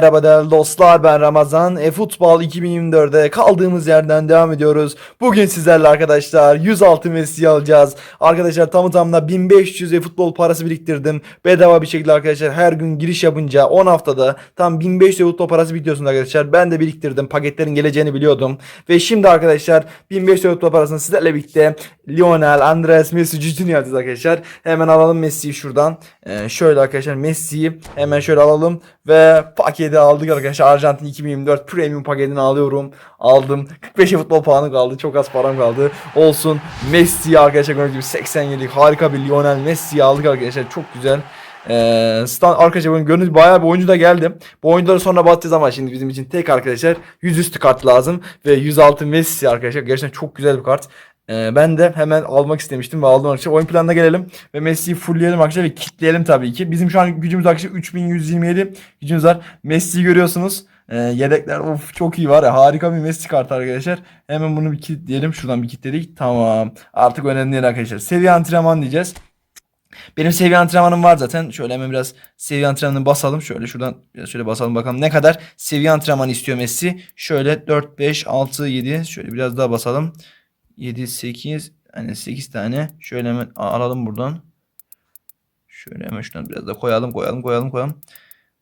Merhaba değerli dostlar ben Ramazan. E-Futbol 2024'de kaldığımız yerden devam ediyoruz. Bugün sizlerle arkadaşlar 106 Messi alacağız. Arkadaşlar tamı tamına 1500 e-futbol parası biriktirdim. Bedava bir şekilde arkadaşlar her gün giriş yapınca 10 haftada tam 1500 e-futbol parası biriktiriyorsunuz arkadaşlar. Ben de biriktirdim. Paketlerin geleceğini biliyordum. Ve şimdi arkadaşlar 1500 e-futbol parasını sizlerle birlikte Lionel, Andres, Messi, Cicin'i alacağız arkadaşlar. Hemen alalım Messi'yi şuradan. Ee, şöyle arkadaşlar Messi'yi hemen şöyle alalım ve paketi aldık arkadaşlar. Arjantin 2024 Premium paketini alıyorum. Aldım. 45 futbol puanı kaldı. Çok az param kaldı. Olsun. Messi'yi arkadaşlar gördüğünüz gibi 87'lik harika bir Lionel Messi'yi aldık arkadaşlar. Çok güzel. Ee, stand, arkadaşlar bugün gördüğünüz gibi bayağı bir oyuncu da geldi. Bu oyuncuları sonra bakacağız ama şimdi bizim için tek arkadaşlar 100 üstü kart lazım. Ve 106 Messi arkadaşlar. Gerçekten çok güzel bir kart. Ee, ben de hemen almak istemiştim ve aldım arkadaşlar. Oyun planına gelelim ve Messi'yi fullleyelim arkadaşlar ve kitleyelim tabii ki. Bizim şu an gücümüz arkadaşlar 3127 gücümüz var. Messi'yi görüyorsunuz. Ee, yedekler of çok iyi var ya harika bir Messi kartı arkadaşlar. Hemen bunu bir kilitleyelim. Şuradan bir kilitledik. Tamam. Artık önemli değil arkadaşlar. Seviye antrenman diyeceğiz. Benim seviye antrenmanım var zaten. Şöyle hemen biraz seviye antrenmanını basalım. Şöyle şuradan biraz şöyle basalım bakalım ne kadar seviye antrenmanı istiyor Messi. Şöyle 4, 5, 6, 7. Şöyle biraz daha basalım. 7, 8. Hani 8 tane. Şöyle hemen alalım buradan. Şöyle hemen şuradan biraz da koyalım koyalım koyalım koyalım.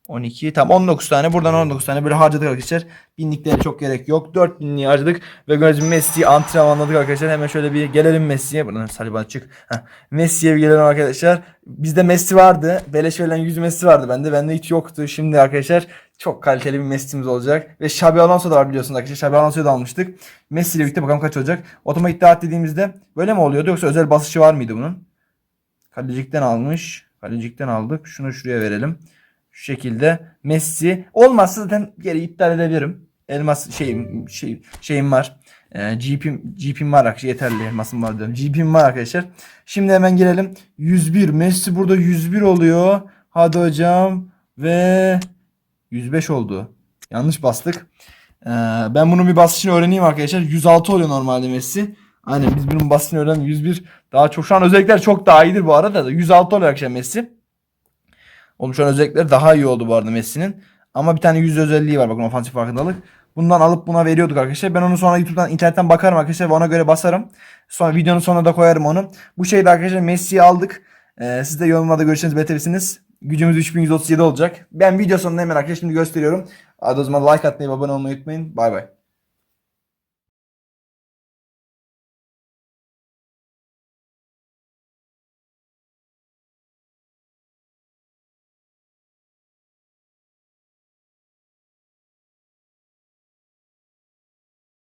12 tam 19 tane buradan 19 tane böyle harcadık arkadaşlar. Binliklere çok gerek yok. 4 binliği harcadık ve gördüğünüz Messi'yi antrenmanladık arkadaşlar. Hemen şöyle bir gelelim Messi'ye. Buradan Saliba çık. Heh. Messi'ye bir gelelim arkadaşlar. Bizde Messi vardı. Beleş verilen 100 Messi vardı bende. Bende hiç yoktu. Şimdi arkadaşlar çok kaliteli bir Messi'miz olacak. Ve Xabi Alonso da var biliyorsunuz arkadaşlar. Xabi Alonso'yu da almıştık. Messi ile birlikte bakalım kaç olacak. Otomatik dağıt dediğimizde böyle mi oluyordu yoksa özel basışı var mıydı bunun? Kalecikten almış. Kalecikten aldık. Şunu şuraya verelim. Şu şekilde Messi olmazsa zaten geri iptal edebilirim. Elmas şeyim şey şeyim var. Ee, GP'm GP'm var arkadaşlar yeterli elmasım var diyorum. GP'm var arkadaşlar. Şimdi hemen girelim. 101 Messi burada 101 oluyor. Hadi hocam ve 105 oldu. Yanlış bastık. Ee, ben bunun bir basışını öğreneyim arkadaşlar. 106 oluyor normalde Messi. Aynen biz bunun basışını öğrenelim. 101 daha çok şu an özellikler çok daha iyidir bu arada da 106 oluyor arkadaşlar Messi. Oğlum şu an özellikleri daha iyi oldu bu arada Messi'nin. Ama bir tane yüz özelliği var bakın ofansif farkındalık. Bundan alıp buna veriyorduk arkadaşlar. Ben onu sonra YouTube'dan internetten bakarım arkadaşlar ve ona göre basarım. Sonra videonun sonuna da koyarım onu. Bu şeyde arkadaşlar Messi'yi aldık. Ee, siz de yorumlarda görüşlerinizi belirtebilirsiniz. Gücümüz 3137 olacak. Ben video sonunda hemen arkadaşlar şimdi gösteriyorum. Hadi o zaman like atmayı abone olmayı unutmayın. Bay bay.